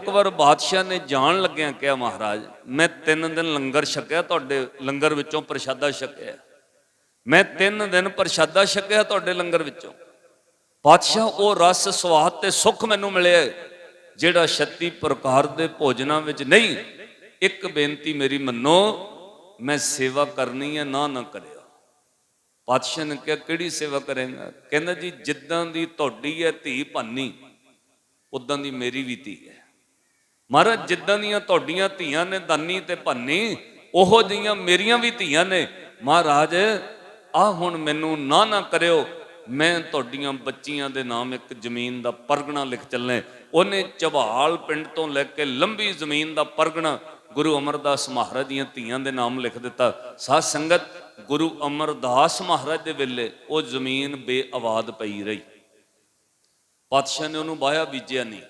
ਇੱਕ ਵਾਰ ਬਾਦਸ਼ਾਹ ਨੇ ਜਾਣ ਲੱਗਿਆ ਕਿਹਾ, ਮਹਾਰਾਜ, ਮੈਂ ਤਿੰਨ ਦਿਨ ਲੰਗਰ ਛਕਿਆ, ਤੁਹਾਡੇ ਲੰਗਰ ਵਿੱਚੋਂ ਪ੍ਰਸ਼ਾਦਾ ਛਕਿਆ। ਮੈਂ ਤਿੰਨ ਦਿਨ ਪ੍ਰਸ਼ਾਦਾ ਛਕਿਆ ਤੁਹਾਡੇ ਲੰਗਰ ਵਿੱਚੋਂ। ਪਾਤਸ਼ਾਹ ਉਹ ਰਸ, ਸਵਾਦ ਤੇ ਸੁੱਖ ਮੈਨੂੰ ਮਿਲਿਆ ਜਿਹੜਾ 36 ਪ੍ਰਕਾਰ ਦੇ ਭੋਜਨਾਂ ਵਿੱਚ ਨਹੀਂ, ਇੱਕ ਬੇਨਤੀ ਮੇਰੀ ਮੰਨੋ, ਮੈਂ ਸੇਵਾ ਕਰਨੀ ਹੈ ਨਾ ਨਾ ਕਰਿਆ। ਪਾਤਸ਼ਾਹ ਨੇ ਕਿਹਾ, ਕਿਹੜੀ ਸੇਵਾ ਕਰੇਗਾ? ਕਹਿੰਦਾ, ਜੀ, ਜਿੱਦਾਂ ਦੀ ਤੁਹਾਡੀ ਹੈ ਧੀ ਭਾਨੀ, ਉਦਾਂ ਦੀ ਮੇਰੀ ਵੀ ਧੀ ਹੈ। ਮਹਾਰਾਜ, ਜਿੱਦਾਂ ਦੀਆਂ ਤੁਹਾਡੀਆਂ ਧੀਆਂ ਨੇ ਦਾਨੀ ਤੇ ਭੰਨੀ, ਉਹੋ ਜਿਹੀਆਂ ਮੇਰੀਆਂ ਵੀ ਧੀਆਂ ਨੇ। ਮਹਾਰਾਜ ਆ ਹੁਣ ਮੈਨੂੰ ਨਾ ਨਾ ਕਰਿਓ। ਮੈਂ ਤੁਹਾਡੀਆਂ ਬੱਚੀਆਂ ਦੇ ਨਾਮ ਇੱਕ ਜ਼ਮੀਨ ਦਾ ਪਰਗਣਾ ਲਿਖ ਚੱਲੇ ਉਹਨੇ ਚਬਾਲ ਪਿੰਡ ਤੋਂ ਲੈ ਕੇ ਲੰਬੀ ਜ਼ਮੀਨ ਦਾ ਪਰਗਣਾ ਗੁਰੂ ਅਮਰਦਾਸ ਮਹਾਰਾਜ ਦੀਆਂ ਧੀਆਂ ਦੇ ਨਾਮ ਲਿਖ ਦਿੱਤਾ। ਸਾਧ ਸੰਗਤ, ਗੁਰੂ ਅਮਰਦਾਸ ਮਹਾਰਾਜ ਦੇ ਵੇਲੇ ਉਹ ਜ਼ਮੀਨ ਬੇਆਬਾਦ ਪਈ ਰਹੀ। ਪਾਤਸ਼ਾਹ ਨੇ ਉਹਨੂੰ ਵਾਹਿਆ ਬੀਜਿਆ ਨਹੀਂ।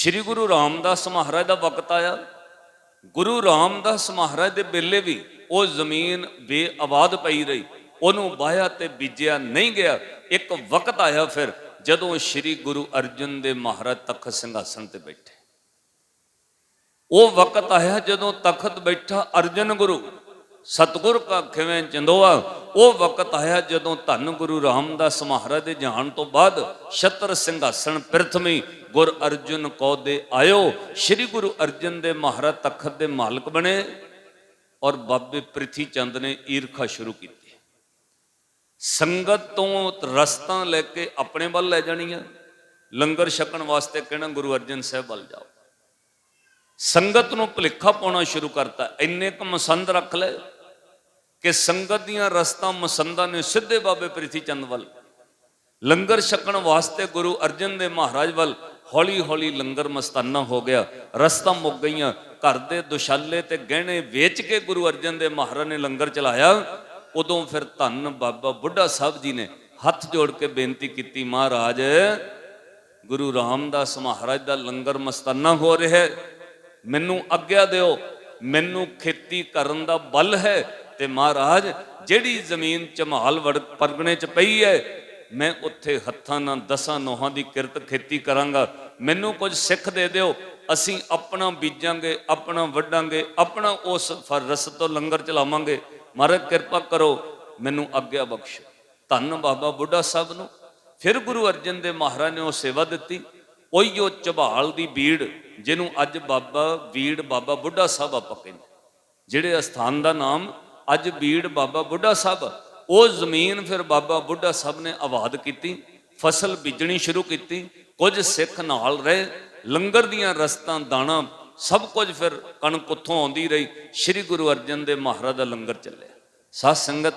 ਸ਼੍ਰੀ ਗੁਰੂ ਰਾਮਦਾਸ ਮਹਾਰਾਜ ਦਾ ਵਕਤ ਆਇਆ। ਗੁਰੂ ਰਾਮਦਾਸ ਮਹਾਰਾਜ ਦੇ ਵੇਲੇ ਵੀ ਉਹ ਜ਼ਮੀਨ ਬੇਆਬਾਦ ਪਈ ਰਹੀ। ਉਹਨੂੰ ਵਾਹਿਆ ਤੇ ਬੀਜਿਆ ਨਹੀਂ ਗਿਆ। ਇੱਕ ਵਕਤ ਆਇਆ ਫਿਰ ਜਦੋਂ ਸ਼੍ਰੀ ਗੁਰੂ ਅਰਜਨ ਦੇ ਮਹਾਰਾਜ ਤਖਤ ਸਿੰਘਾਸਣ ਤੇ ਬੈਠੇ। ਉਹ ਵਕਤ ਆਇਆ ਜਦੋਂ ਤਖਤ ਬੈਠਾ ਅਰਜਨ ਗੁਰੂ। ਸਤਗੁਰ ਕਾ ਖਿਵੇਂ ਚੰਦੋਆ, ਉਹ ਵਕਤ ਆਇਆ ਜਦੋਂ ਧੰਨ ਗੁਰੂ ਰਾਮਦਾਸ ਮਹਾਰਾਜ ਦੇ ਜਾਣ ਤੋਂ ਬਾਅਦ ਛਤਰ ਸਿੰਘਾਸਣ ਪ੍ਰਥਮੀ ਗੁਰ ਅਰਜੁਨ ਕੋ ਦੇ ਆਇਓ, ਸ੍ਰੀ ਗੁਰੂ ਅਰਜਨ ਦੇ ਮਹਾਰਾਜ ਤਖਤ ਦੇ ਮਾਲਕ ਬਣੇ ਔਰ ਬਾਬੇ ਪ੍ਰਿਥੀ ਚੰਦ ਨੇ ਈਰਖਾ ਸ਼ੁਰੂ ਕੀਤੀ। ਸੰਗਤ ਤੋਂ ਰਸਤਾਂ ਲੈ ਕੇ ਆਪਣੇ ਵੱਲ ਲੈ ਜਾਣੀਆਂ, ਲੰਗਰ ਛਕਣ ਵਾਸਤੇ ਕਹਿਣਾ ਗੁਰੂ ਅਰਜਨ ਸਾਹਿਬ ਵੱਲ ਜਾਓ। ਸੰਗਤ ਨੂੰ ਭੁਲੇਖਾ ਪਾਉਣਾ ਸ਼ੁਰੂ ਕਰਤਾ। ਇੰਨੇ ਕੁ ਮਸੰਦ ਰੱਖ ਲੈ ਕਿ ਸੰਗਤ ਦੀਆਂ ਰਸਤਾਂ ਮਸੰਦਾਂ ਨੇ ਸਿੱਧੇ ਬਾਬੇ ਪ੍ਰਿਥੀ ਚੰਦ ਵੱਲ। ਲੰਗਰ ਛਕਣ ਵਾਸਤੇ ਗੁਰੂ ਅਰਜਨ ਦੇ ਮਹਾਰਾਜ ਵੱਲ ਹੌਲੀ ਹੌਲੀ ਲੰਗਰ ਮਸਤਾਨਾ ਹੋ ਗਿਆ। ਰਸਤਾ ਮੁੱਕ ਗਈਆਂ। ਘਰ ਦੇ ਦੁਸ਼ਾਲੇ ਤੇ ਗਹਿਣੇ ਵੇਚ ਕੇ ਗੁਰੂ ਅਰਜਨ ਦੇ ਮਹਾਰਾਜ ਨੇ ਲੰਗਰ ਚਲਾਇਆ। ਉਦੋਂ ਫਿਰ ਧੰਨ ਬਾਬਾ ਬੁੱਢਾ ਸਾਹਿਬ ਜੀ ਨੇ ਹੱਥ ਜੋੜ ਕੇ ਬੇਨਤੀ ਕੀਤੀ, ਮਹਾਰਾਜ, ਗੁਰੂ ਰਾਮਦਾਸ ਮਹਾਰਾਜ ਦਾ ਲੰਗਰ ਮਸਤਾਨਾ ਹੋ ਰਿਹਾ ਹੈ। ਮੈਨੂੰ ਆਗਿਆ ਦਿਓ, ਮੈਨੂੰ ਖੇਤੀ ਕਰਨ ਦਾ ਬਲ ਹੈ ਤੇ ਮਹਾਰਾਜ, ਜਿਹੜੀ ਜ਼ਮੀਨ ਚਮਾਲ ਵੜ, ਪਰਗਣੇ ਚ ਪਈ ਹੈ, ਮੈਂ ਉੱਥੇ ਹੱਥਾਂ ਨਾਲ ਦਸਾਂ ਨੋਹਾਂ ਦੀ ਕਿਰਤ ਖੇਤੀ ਕਰਾਂਗਾ। ਮੈਨੂੰ ਕੁਝ ਸਿੱਖ ਦੇ ਦਿਓ, ਅਸੀਂ ਆਪਣਾ ਬੀਜਾਂਗੇ, ਆਪਣਾ ਵੱਢਾਂਗੇ, ਆਪਣਾ ਉਸ ਫਰਸ ਤੋਂ ਲੰਗਰ ਚਲਾਵਾਂਗੇ। ਮਹਾਰਾਜ, ਕਿਰਪਾ ਕਰੋ, ਮੈਨੂੰ ਆਗਿਆ ਬਖਸ਼ੋ। ਧੰਨ ਬਾਬਾ ਬੁੱਢਾ ਸਾਹਿਬ ਨੂੰ। ਫਿਰ ਗੁਰੂ ਅਰਜਨ ਦੇ ਮਹਾਰਾਜ ਨੇ ਉਹ ਸੇਵਾ ਦਿੱਤੀ। ਉਹੀ ਉਹ ਝਬਾਲ ਦੀ ਬੀੜ ਜਿਹਨੂੰ ਅੱਜ ਬਾਬਾ ਬੀੜ ਬਾਬਾ ਬੁੱਢਾ ਸਾਹਿਬ ਆਪਾਂ ਕਹਿੰਦੇ ਜਿਹੜੇ ਅਸਥਾਨ ਦਾ ਨਾਮ ਅੱਜ ਬੀੜ ਬਾਬਾ ਬੁੱਢਾ ਸਾਹਿਬ, ਉਹ ਜ਼ਮੀਨ ਫਿਰ ਬਾਬਾ ਬੁੱਢਾ ਸਾਹਿਬ ਨੇ ਆਬਾਦ ਕੀਤੀ, ਫਸਲ ਬੀਜਣੀ ਸ਼ੁਰੂ ਕੀਤੀ, ਕੁਝ ਸਿੱਖ ਨਾਲ ਰਹੇ, ਲੰਗਰ ਦੀਆਂ ਰਸਤਾਂ, ਦਾਣਾ, ਸਭ ਕੁਝ ਫਿਰ ਕਣਕ ਉੱਥੋਂ ਆਉਂਦੀ ਰਹੀ, ਸ੍ਰੀ ਗੁਰੂ ਅਰਜਨ ਦੇ ਮਹਾਰਾਜ ਦਾ ਲੰਗਰ ਚੱਲਿਆ। ਸਾਧ ਸੰਗਤ,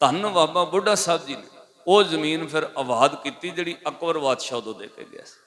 ਧੰਨ ਬਾਬਾ ਬੁੱਢਾ ਸਾਹਿਬ ਜੀ ਨੇ, ਉਹ ਜ਼ਮੀਨ ਫਿਰ ਆਬਾਦ ਕੀਤੀ ਜਿਹੜੀ ਅਕਬਰ ਬਾਦਸ਼ਾਹ ਉਦੋਂ ਦੇ ਕੇ ਗਿਆ ਸੀ।